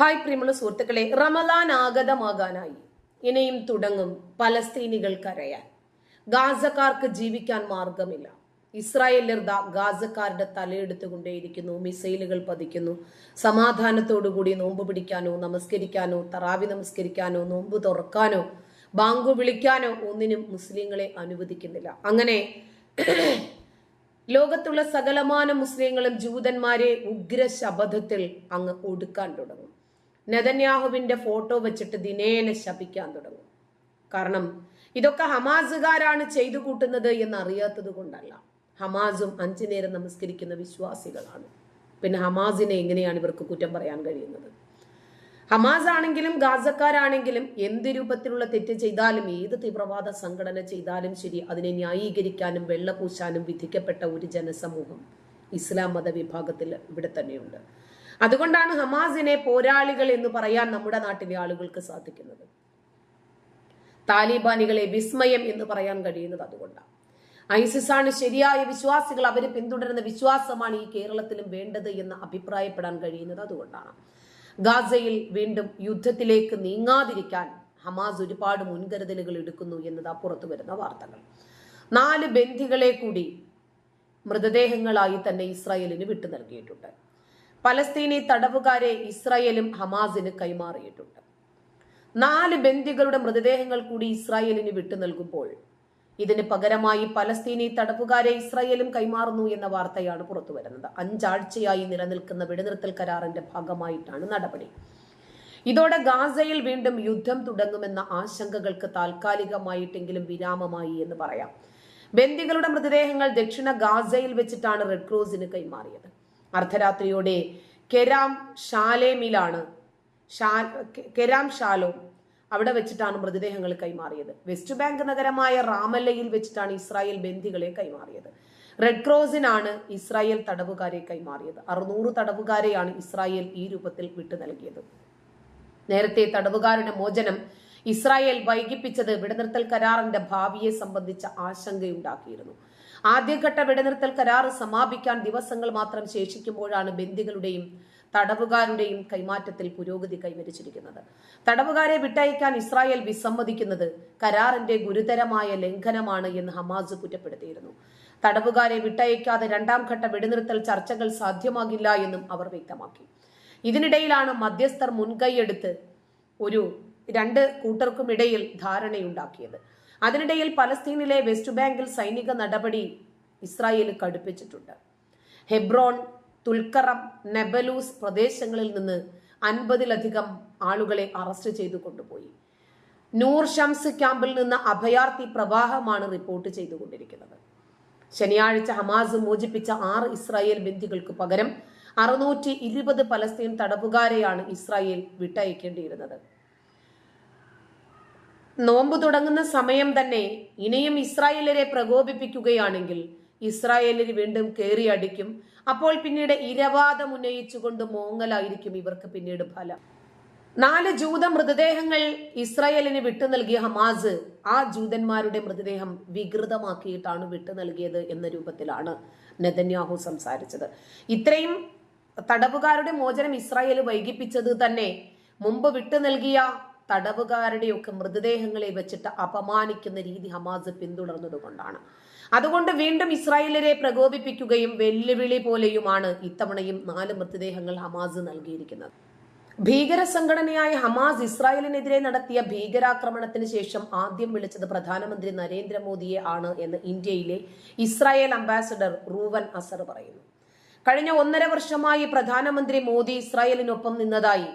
Hi പ്രിയമുള്ള സുഹൃത്തുക്കളെ റമലാൻ ആഗതമാകാനായി. ഇനിയും തുടങ്ങും പലസ്തീനികൾ കരയാൻ. ഗാസക്കാർക്ക് ജീവിക്കാൻ മാർഗമില്ല. ഇസ്രായേലർ ഗാസക്കാരുടെ തലയെടുത്തുകൊണ്ടേയിരിക്കുന്നു മിസൈലുകൾ പതിക്കുന്നു. സമാധാനത്തോടുകൂടി നോമ്പ് പിടിക്കാനോ നമസ്കരിക്കാനോ തറാവി നമസ്കരിക്കാനോ നോമ്പ് തുറക്കാനോ ബാങ്കു വിളിക്കാനോ ഒന്നിനും മുസ്ലിങ്ങളെ അനുവദിക്കുന്നില്ല. അങ്ങനെ ലോകത്തുള്ള സകലമാന മുസ്ലിങ്ങളും ജൂതന്മാരെ ഉഗ്ര ശബദത്തിൽ അങ്ങ് ഒടുക്കാൻ തുടങ്ങും. നെതന്യാഹുവിന്റെ ഫോട്ടോ വെച്ചിട്ട് ദിനേന ശപിക്കാൻ തുടങ്ങും. കാരണം ഇതൊക്കെ ഹമാസുകാരാണ് ചെയ്തു കൂട്ടുന്നത് എന്ന് അറിയാത്തത് കൊണ്ടല്ല. ഹമാസും അഞ്ചു നേരം നമസ്കരിക്കുന്ന വിശ്വാസികളാണ്. പിന്നെ ഹമാസിനെ എങ്ങനെയാണ് ഇവർക്ക് കുറ്റം പറയാൻ കഴിയുന്നത്? ഹമാസ് ആണെങ്കിലും ഗാസക്കാരാണെങ്കിലും എന്ത് രൂപത്തിലുള്ള തെറ്റ് ചെയ്താലും ഏത് തീവ്രവാദ സംഘടന ചെയ്താലും ശരി അതിനെ ന്യായീകരിക്കാനും വെള്ളപൂശാനും വിധിക്കപ്പെട്ട ഒരു ജനസമൂഹം ഇസ്ലാം മത വിഭാഗത്തിൽ ഇവിടെ തന്നെയുണ്ട്. അതുകൊണ്ടാണ് ഹമാസിനെ പോരാളികൾ എന്ന് പറയാൻ നമ്മുടെ നാട്ടിലെ ആളുകൾക്ക് സാധിക്കുന്നത്. താലിബാനികളെ വിസ്മയം എന്ന് പറയാൻ കഴിയുന്നത് അതുകൊണ്ടാണ്. ഐസിസാണ് ശരിയായ വിശ്വാസികൾ അവർ പിന്തുടരുന്ന വിശ്വാസമാണ് ഈ കേരളത്തിലും വേണ്ടത് എന്ന് അഭിപ്രായപ്പെടാൻ കഴിയുന്നത് അതുകൊണ്ടാണ്. ഗാസയിൽ വീണ്ടും യുദ്ധത്തിലേക്ക് നീങ്ങാതിരിക്കാൻ ഹമാസ് ഒരുപാട് മുൻകരുതലുകൾ എടുക്കുന്നു എന്നതാ പുറത്തു വരുന്ന വാർത്തകൾ. നാല് ബന്ധികളെ കൂടി മൃതദേഹങ്ങളായി തന്നെ ഇസ്രായേലിന് വിട്ടു നൽകിയിട്ടുണ്ട്. പലസ്തീനി തടവുകാരെ ഇസ്രായേലും ഹമാസിന് കൈമാറിയിട്ടുണ്ട്. നാല് ബന്ദികളുടെ മൃതദേഹങ്ങൾ കൂടി ഇസ്രായേലിന് വിട്ടു നൽകുമ്പോൾ ഇതിന് പകരമായി പലസ്തീനി തടവുകാരെ ഇസ്രായേലും കൈമാറുന്നു എന്ന വാർത്തയാണ് പുറത്തു വരുന്നത് അഞ്ചാഴ്ചയായി നിലനിൽക്കുന്ന വെടിനിർത്തൽ കരാറിന്റെ ഭാഗമായിട്ടാണ് നടപടി. ഇതോടെ ഗാസയിൽ വീണ്ടും യുദ്ധം തുടങ്ങുമെന്ന ആശങ്കകൾക്ക് താൽക്കാലികമായിട്ടെങ്കിലും വിരാമമായി എന്ന് പറയാം. ബന്ദികളുടെ മൃതദേഹങ്ങൾ ദക്ഷിണ ഗാസയിൽ വെച്ചിട്ടാണ് റെഡ് ക്രോസിന് കൈമാറിയത്. അർദ്ധരാത്രിയോടെ കെരാം ഷാലേമിലാണ് കെരാം ഷാലോ അവിടെ വെച്ചിട്ടാണ് മൃതദേഹങ്ങൾ കൈമാറിയത്. വെസ്റ്റ് ബാങ്ക് നഗരമായ റാമല്ലയിൽ വെച്ചിട്ടാണ് ഇസ്രായേൽ ബന്ധികളെ കൈമാറിയത്. റെഡ് ക്രോസിനാണ് ഇസ്രായേൽ തടവുകാരെ കൈമാറിയത്. അറുന്നൂറ് തടവുകാരെയാണ് ഇസ്രായേൽ ഈ രൂപത്തിൽ വിട്ടു നൽകിയത്. നേരത്തെ തടവുകാരുടെ മോചനം ഇസ്രായേൽ വൈകിപ്പിച്ചത് വെടിനിർത്തൽ കരാറിന്റെ ഭാവിയെ സംബന്ധിച്ച ആശങ്കയുണ്ടാക്കിയിരുന്നു. ആദ്യഘട്ട വെടിനിർത്തൽ കരാർ സമാപിക്കാൻ ദിവസങ്ങൾ മാത്രം ശേഷിക്കുമ്പോഴാണ് ബന്ദികളുടെയും തടവുകാരുടെയും കൈമാറ്റത്തിൽ പുരോഗതി കൈവരിച്ചിരിക്കുന്നത്. തടവുകാരെ വിട്ടയക്കാൻ ഇസ്രായേൽ വിസമ്മതിക്കുന്നത് കരാറിന്റെ ഗുരുതരമായ ലംഘനമാണ് എന്ന് ഹമാസ് കുറ്റപ്പെടുത്തിയിരുന്നു. തടവുകാരെ വിട്ടയക്കാതെ രണ്ടാം ഘട്ട വെടിനിർത്തൽ ചർച്ചകൾ സാധ്യമാകില്ല എന്നും അവർ വ്യക്തമാക്കി. ഇതിനിടയിലാണ് മധ്യസ്ഥർ മുൻകൈയെടുത്ത് ഒരു രണ്ട് കൂട്ടർക്കുമിടയിൽ ധാരണയുണ്ടാക്കിയത്. അതിനിടയിൽ പലസ്തീനിലെ വെസ്റ്റ് ബാങ്കിൽ സൈനിക നടപടി ഇസ്രായേൽ കടുപ്പിച്ചിട്ടുണ്ട്. ഹെബ്രോൺ തുൽക്കറം നെബലൂസ് പ്രദേശങ്ങളിൽ നിന്ന് അൻപതിലധികം ആളുകളെ അറസ്റ്റ് ചെയ്തു കൊണ്ടുപോയി. നൂർ ഷംസ് ക്യാമ്പിൽ നിന്ന് അഭയാർത്ഥി പ്രവാഹമാണ് റിപ്പോർട്ട് ചെയ്തുകൊണ്ടിരിക്കുന്നത്. ശനിയാഴ്ച ഹമാസ് മോചിപ്പിച്ച ആറ് ഇസ്രായേൽ ബന്ദികൾക്ക് പകരം അറുന്നൂറ്റി ഇരുപത് പലസ്തീൻ തടവുകാരെയാണ് ഇസ്രായേൽ വിട്ടയക്കേണ്ടിയിരുന്നത്. നോമ്പ് തുടങ്ങുന്ന സമയം തന്നെ ഇനിയും ഇസ്രായേലരെ പ്രകോപിപ്പിക്കുകയാണെങ്കിൽ ഇസ്രായേലിൽ വീണ്ടും കയറി അടിക്കും. അപ്പോൾ പിന്നീട് ഇരവാദം ഉന്നയിച്ചുകൊണ്ട് മോങ്ങലായിരിക്കും ഇവർക്ക് പിന്നീട് ഫലം. നാല് ജൂത മൃതദേഹങ്ങൾ ഇസ്രായേലിന് വിട്ടു നൽകിയ ഹമാസ് ആ ജൂതന്മാരുടെ മൃതദേഹം വികൃതമാക്കിയിട്ടാണ് വിട്ടു നൽകിയത് എന്ന രൂപത്തിലാണ് നെതന്യാഹു സംസാരിച്ചത്. ഇത്രയും തടവുകാരുടെ മോചനം ഇസ്രായേൽ വൈകിപ്പിച്ചത് തന്നെ മുമ്പ് വിട്ടു നൽകിയ തടവുകാരുടെയൊക്കെ മൃതദേഹങ്ങളെ വെച്ചിട്ട് അപമാനിക്കുന്ന രീതി ഹമാസ് പിന്തുടർന്നതുകൊണ്ടാണ്. അതുകൊണ്ട് വീണ്ടും ഇസ്രായേലരെ പ്രകോപിപ്പിക്കുകയും വെല്ലുവിളി പോലെയുമാണ് ഇത്തവണയും നാല് മൃതദേഹങ്ങൾ ഹമാസ് നൽകിയിരിക്കുന്നത്. ഭീകര സംഘടനയായ ഹമാസ് ഇസ്രായേലിനെതിരെ നടത്തിയ ഭീകരാക്രമണത്തിന് ശേഷം ആദ്യം വിളിച്ചത് പ്രധാനമന്ത്രി നരേന്ദ്രമോദിയെ ആണ് എന്ന് ഇന്ത്യയിലെ ഇസ്രായേൽ അംബാസഡർ റൂവൻ അസർ പറയുന്നു. കഴിഞ്ഞ ഒന്നര വർഷമായി പ്രധാനമന്ത്രി മോദി ഇസ്രായേലിനൊപ്പം നിന്നതായി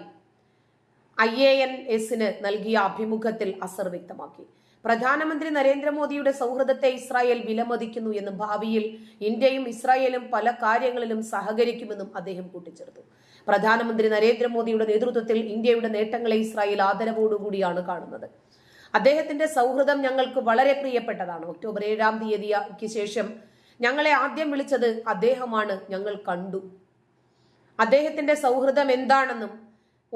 ഐ എ എൻ എസിന് നൽകിയ അഭിമുഖത്തിൽ അസർ വ്യക്തമാക്കി. പ്രധാനമന്ത്രി നരേന്ദ്രമോദിയുടെ സൗഹൃദത്തെ ഇസ്രായേൽ വിലമതിക്കുന്നു എന്നും ഭാവിയിൽ ഇന്ത്യയും ഇസ്രായേലും പല കാര്യങ്ങളിലും സഹകരിക്കുമെന്നും അദ്ദേഹം കൂട്ടിച്ചേർത്തു. പ്രധാനമന്ത്രി നരേന്ദ്രമോദിയുടെ നേതൃത്വത്തിൽ ഇന്ത്യയുടെ നേട്ടങ്ങളെ ഇസ്രായേൽ ആദരവോടുകൂടിയാണ് കാണുന്നത്. അദ്ദേഹത്തിന്റെ സൗഹൃദം ഞങ്ങൾക്ക് വളരെ പ്രിയപ്പെട്ടതാണ്. ഒക്ടോബർ ഏഴാം തീയതിക്ക് ശേഷം ഞങ്ങളെ ആദ്യം വിളിച്ചത് അദ്ദേഹമാണ് ഞങ്ങൾ കണ്ടു. അദ്ദേഹത്തിന്റെ സൗഹൃദം എന്താണെന്നും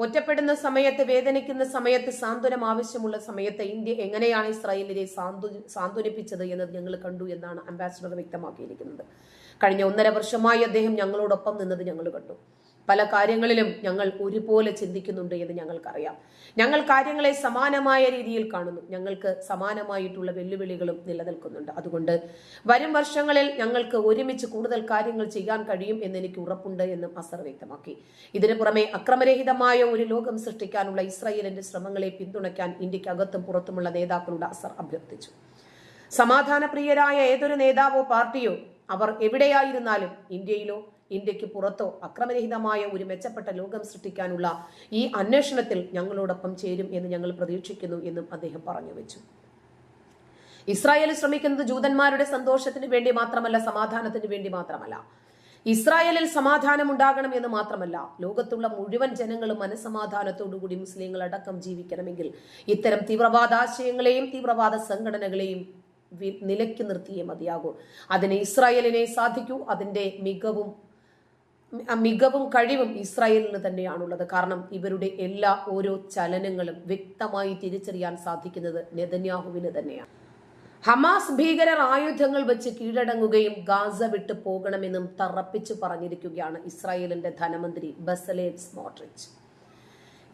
ഒറ്റപ്പെടുന്ന സമയത്ത് വേദനിക്കുന്ന സമയത്ത് സാന്ത്വനം ആവശ്യമുള്ള സമയത്ത് ഇന്ത്യ എങ്ങനെയാണ് ഇസ്രായേലിനെ സാന്ത്വ സാന്ത്വനിപ്പിച്ചത് എന്നത് ഞങ്ങൾ കണ്ടു എന്നാണ് അംബാസിഡർ വ്യക്തമാക്കിയിരിക്കുന്നത്. കഴിഞ്ഞ ഒന്നര വർഷമായി അദ്ദേഹം ഞങ്ങളോടൊപ്പം നിന്നത് ഞങ്ങൾ കണ്ടു. പല കാര്യങ്ങളിലും ഞങ്ങൾ ഒരുപോലെ ചിന്തിക്കുന്നുണ്ട് എന്ന് ഞങ്ങൾക്കറിയാം. ഞങ്ങൾ കാര്യങ്ങളെ സമാനമായ രീതിയിൽ കാണുന്നു. ഞങ്ങൾക്ക് സമാനമായിട്ടുള്ള വെല്ലുവിളികളും നിലനിൽക്കുന്നുണ്ട്. അതുകൊണ്ട് വരും വർഷങ്ങളിൽ ഞങ്ങൾക്ക് ഒരുമിച്ച് കൂടുതൽ കാര്യങ്ങൾ ചെയ്യാൻ കഴിയും എന്ന് എനിക്ക് ഉറപ്പുണ്ട് എന്നും അസർ വ്യക്തമാക്കി. ഇതിനു പുറമെ അക്രമരഹിതമായ ഒരു ലോകം സൃഷ്ടിക്കാനുള്ള ഇസ്രായേലിന്റെ ശ്രമങ്ങളെ പിന്തുണയ്ക്കാൻ ഇന്ത്യക്കകത്തും പുറത്തുമുള്ള നേതാക്കളോട് അസർ അഭ്യർത്ഥിച്ചു. സമാധാനപ്രിയരായ ഏതൊരു നേതാവോ പാർട്ടിയോ അവർ എവിടെയായിരുന്നാലും ഇന്ത്യയിലോ ഇന്ത്യയ്ക്ക് പുറത്തോ അക്രമരഹിതമായ ഒരു മെച്ചപ്പെട്ട ലോകം സൃഷ്ടിക്കാനുള്ള ഈ അന്വേഷണത്തിൽ ഞങ്ങളോടൊപ്പം ചേരും എന്ന് ഞങ്ങൾ പ്രതീക്ഷിക്കുന്നു എന്നും അദ്ദേഹം പറഞ്ഞു വെച്ചു. ഇസ്രായേൽ ശ്രമിക്കുന്നത് ജൂതന്മാരുടെ സന്തോഷത്തിന് വേണ്ടി മാത്രമല്ല സമാധാനത്തിന് വേണ്ടി മാത്രമല്ല. ഇസ്രായേലിൽ സമാധാനം ഉണ്ടാകണം എന്ന് മാത്രമല്ല ലോകത്തുള്ള മുഴുവൻ ജനങ്ങളും മനസമാധാനത്തോടുകൂടി മുസ്ലിങ്ങൾ അടക്കം ജീവിക്കണമെങ്കിൽ ഇത്തരം തീവ്രവാദ ആശയങ്ങളെയും തീവ്രവാദ സംഘടനകളെയും നിലയ്ക്ക് നിർത്തിയേ മതിയാകൂ. അതിന് ഇസ്രായേലിനെ സാധിക്കൂ അതിന്റെ മികവും മികവും കഴിവും ഇസ്രായേലിന് തന്നെയാണുള്ളത്. കാരണം ഇവരുടെ എല്ലാ ഓരോ ചലനങ്ങളും വ്യക്തമായി തിരിച്ചറിയാൻ സാധിക്കുന്നത് നെതന്യാഹുവിന് തന്നെയാണ്. ഹമാസ് ഭീകരർ ആയുധങ്ങൾ വെച്ച് കീഴടങ്ങുകയും ഗാസ വിട്ടു പോകണമെന്നും തറപ്പിച്ചു പറഞ്ഞിരിക്കുകയാണ് ഇസ്രായേലിന്റെ ധനമന്ത്രി ബസലേൻ സ്മോട്രിച്ച്.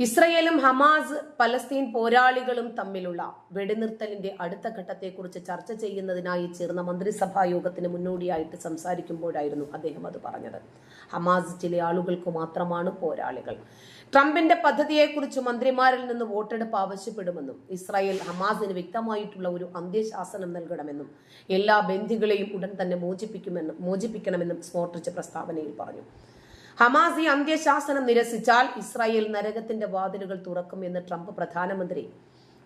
ഇസ്രയേലും ഹമാസ് പലസ്തീൻ പോരാളികളും തമ്മിലുള്ള വെടിനിർത്തലിന്റെ അടുത്ത ഘട്ടത്തെക്കുറിച്ച് ചർച്ച ചെയ്യുന്നതിനായി ചേർന്ന മന്ത്രിസഭാ യോഗത്തിന് മുന്നോടിയായിട്ട് സംസാരിക്കുമ്പോഴായിരുന്നു അദ്ദേഹം അത് പറഞ്ഞത്. ഹമാസ് ചില ആളുകൾക്ക് മാത്രമാണ് പോരാളികൾ. ട്രംപിന്റെ പദ്ധതിയെക്കുറിച്ച് മന്ത്രിമാരിൽ നിന്ന് വോട്ടെടുപ്പ് ആവശ്യപ്പെടുമെന്നും ഇസ്രായേൽ ഹമാസിന് വ്യക്തമായിട്ടുള്ള ഒരു അന്ത്യശാസനം നൽകണമെന്നും എല്ലാ ബന്ധികളെയും ഉടൻ തന്നെ മോചിപ്പിക്കുമെന്നും മോചിപ്പിക്കണമെന്നും സ്മോട്രിച്ച് പ്രസ്താവനയിൽ പറഞ്ഞു. ഹമാസ് ഈ അന്ത്യശാസനം നിരസിച്ചാൽ ഇസ്രായേൽ നരകത്തിന്റെ വാതിലുകൾ തുറക്കും എന്ന് ട്രംപ് പ്രധാനമന്ത്രി.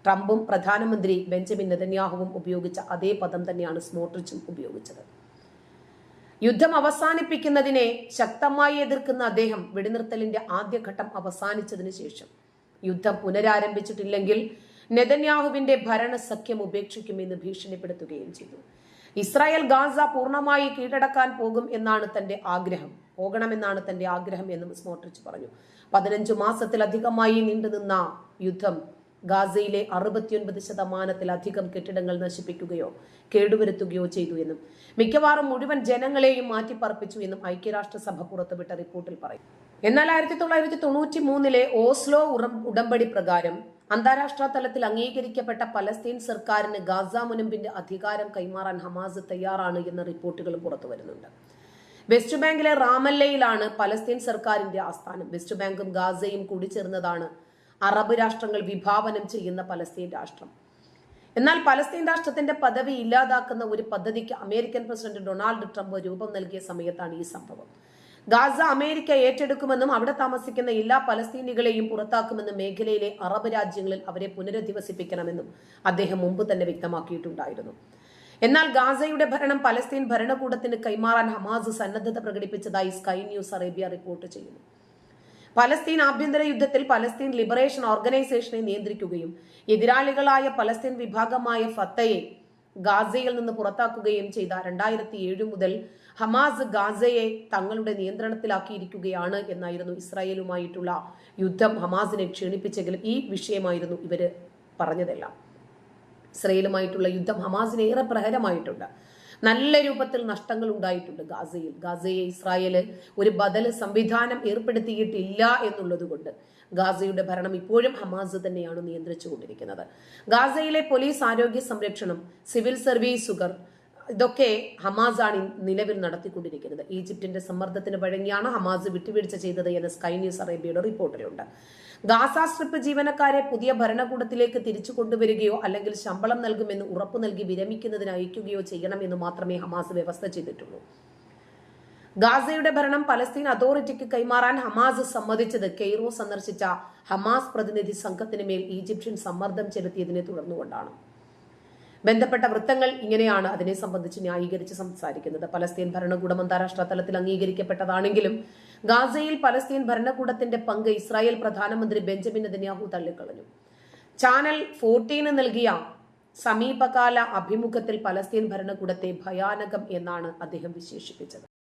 ട്രംപും പ്രധാനമന്ത്രി ബെഞ്ചമിൻ നെതന്യാഹുവും ഉപയോഗിച്ച അതേ പദം തന്നെയാണ് സ്മോട്രിച്ചും ഉപയോഗിച്ചത്. യുദ്ധം അവസാനിപ്പിക്കുന്നതിനെ ശക്തമായി എതിർക്കുന്ന അദ്ദേഹം വെടിനിർത്തലിന്റെ ആദ്യഘട്ടം അവസാനിച്ചതിന് ശേഷം. യുദ്ധം പുനരാരംഭിച്ചിട്ടില്ലെങ്കിൽ നെതന്യാഹുവിന്റെ ഭരണസഖ്യം ഉപേക്ഷിക്കുമെന്ന് ഭീഷണിപ്പെടുത്തുകയും ചെയ്തു. ഇസ്രായേൽ ഗാസ പൂർണമായി കീഴടക്കാൻ പോകും എന്നാണ് തന്റെ ആഗ്രഹം. പോകണമെന്നാണ് തന്റെ ആഗ്രഹം എന്നും സ്മോട്രിച്ച് പറഞ്ഞു. പതിനഞ്ചു മാസത്തിലധികമായി നീണ്ടുനിന്ന യുദ്ധം ഗാസയിലെ അറുപത്തിയൊൻപത് ശതമാനത്തിലധികം കെട്ടിടങ്ങൾ നശിപ്പിക്കുകയോ കേടുവരുത്തുകയോ ചെയ്തു എന്നും മിക്കവാറും മുഴുവൻ ജനങ്ങളെയും മാറ്റിപ്പറപ്പിച്ചു എന്നും ഐക്യരാഷ്ട്രസഭ പുറത്തുവിട്ട റിപ്പോർട്ടിൽ പറയും. എന്നാൽ ആയിരത്തി തൊള്ളായിരത്തി തൊണ്ണൂറ്റി മൂന്നിലെ ഓസ്ലോ ഉടമ്പടി പ്രകാരം അന്താരാഷ്ട്ര തലത്തിൽ അംഗീകരിക്കപ്പെട്ട പലസ്തീൻ സർക്കാരിന് ഗാസ മുനമ്പിന്റെ അധികാരം കൈമാറാൻ ഹമാസ് തയ്യാറാണ് എന്ന റിപ്പോർട്ടുകളും പുറത്തു വരുന്നുണ്ട് വെസ്റ്റ് ബാങ്കിലെ റാമല്ലയിലാണ് പലസ്തീൻ സർക്കാരിന്റെ ആസ്ഥാനം. വെസ്റ്റ് ബാങ്കും ഗാസയും കൂടിച്ചേർന്നതാണ് അറബ് രാഷ്ട്രങ്ങൾ വിഭാവനം ചെയ്യുന്ന പലസ്തീൻ രാഷ്ട്രം. എന്നാൽ പലസ്തീൻ രാഷ്ട്രത്തിന്റെ പദവി ഇല്ലാതാക്കുന്ന ഒരു പദ്ധതിക്ക് അമേരിക്കൻ പ്രസിഡന്റ് ഡൊണാൾഡ് ട്രംപ് രൂപം നൽകിയ സമയത്താണ് ഈ സംഭവം. ഗാസ അമേരിക്ക ഏറ്റെടുക്കുമെന്നും അവിടെ താമസിക്കുന്ന എല്ലാ പലസ്തീനികളെയും പുറത്താക്കുമെന്നും മേഖലയിലെ അറബ് രാജ്യങ്ങളിൽ അവരെ പുനരധിവസിപ്പിക്കണമെന്നും അദ്ദേഹം മുമ്പ് തന്നെ വ്യക്തമാക്കിയിട്ടുണ്ടായിരുന്നു. എന്നാൽ ഗാസയുടെ ഭരണം പലസ്തീൻ ഭരണകൂടത്തിന് കൈമാറാൻ ഹമാസ് സന്നദ്ധത പ്രകടിപ്പിച്ചതായി സ്കൈ ന്യൂസ് അറേബ്യ റിപ്പോർട്ട് ചെയ്യുന്നു. പലസ്തീൻ ആഭ്യന്തര യുദ്ധത്തിൽ പലസ്തീൻ ലിബറേഷൻ ഓർഗനൈസേഷനെ നിയന്ത്രിക്കുകയും എതിരാളികളായ പലസ്തീൻ വിഭാഗമായ ഫത്തയെ ഗാസയിൽ നിന്ന് പുറത്താക്കുകയും ചെയ്ത രണ്ടായിരത്തി ഏഴ് മുതൽ ഹമാസ് ഗാസയെ തങ്ങളുടെ നിയന്ത്രണത്തിലാക്കിയിരിക്കുകയാണ് എന്നായിരുന്നു ഇസ്രായേലുമായിട്ടുള്ള യുദ്ധം ഹമാസിനെ ക്ഷീണിപ്പിച്ചെങ്കിലും ഈ വിഷയമായിരുന്നു ഇവർ പറഞ്ഞതെല്ലാം. ഇസ്രയേലുമായിട്ടുള്ള യുദ്ധം ഹമാസിന് ഏറെ പ്രഹരമായിട്ടുണ്ട്. നല്ല രൂപത്തിൽ നഷ്ടങ്ങൾ ഉണ്ടായിട്ടുണ്ട് ഗാസയിൽ. ഗാസയെ ഇസ്രായേൽ ഒരു ബദൽ സംവിധാനം ഏർപ്പെടുത്തിയിട്ടില്ല എന്നുള്ളത് കൊണ്ട് ഗാസയുടെ ഭരണം ഇപ്പോഴും ഹമാസ് തന്നെയാണ് നിയന്ത്രിച്ചു കൊണ്ടിരിക്കുന്നത് ഗാസയിലെ പോലീസ് ആരോഗ്യ സംരക്ഷണം സിവിൽ സർവീസുകൾ ഇതൊക്കെ ഹമാസാണ് നിലവിൽ നടത്തിക്കൊണ്ടിരിക്കുന്നത്. ഈജിപ്തിന്റെ സമ്മർദ്ദത്തിന് വഴങ്ങിയാണ് ഹമാസ് വിട്ടുവീഴ്ച ചെയ്തത് എന്ന് സ്കൈ ന്യൂസ് അറേബ്യയുടെ റിപ്പോർട്ടിലുണ്ട്. ഗാസ സ്ട്രിപ്പ് ജീവനക്കാരെ പുതിയ ഭരണകൂടത്തിലേക്ക് തിരിച്ചു കൊണ്ടുവരികയോ അല്ലെങ്കിൽ ശമ്പളം നൽകുമെന്ന് ഉറപ്പു നൽകി വിരമിക്കുന്നതിന് അയക്കുകയോ ചെയ്യണമെന്ന് മാത്രമേ ഹമാസ് വ്യവസ്ഥ ചെയ്തിട്ടുള്ളൂ. ഗാസയുടെ ഭരണം പലസ്തീൻ അതോറിറ്റിക്ക് കൈമാറാൻ ഹമാസ് സമ്മതിച്ചത് കെയ്റോ സന്ദർശിച്ച ഹമാസ് പ്രതിനിധി സംഘത്തിന് മേൽ ഈജിപ്ഷ്യൻ സമ്മർദ്ദം ചെലുത്തിയതിനെ തുടർന്നുകൊണ്ടാണ്. ബന്ധപ്പെട്ട വൃത്തങ്ങൾ ഇങ്ങനെയാണ് അതിനെ സംബന്ധിച്ച് ന്യായീകരിച്ച് സംസാരിക്കുന്നത്. പലസ്തീൻ ഭരണകൂടം അന്താരാഷ്ട്ര തലത്തിൽ അംഗീകരിക്കപ്പെട്ടതാണെങ്കിലും ഗാസയിൽ പലസ്തീൻ ഭരണകൂടത്തിന്റെ പങ്ക് ഇസ്രായേൽ പ്രധാനമന്ത്രി ബെഞ്ചമിൻ നെതന്യാഹു തള്ളിക്കളഞ്ഞു. ചാനൽ ഫോർട്ടീന് നൽകിയ സമീപകാല അഭിമുഖത്തിൽ പലസ്തീൻ ഭരണകൂടത്തെ ഭയാനകം എന്നാണ് അദ്ദേഹം വിശേഷിപ്പിച്ചത്.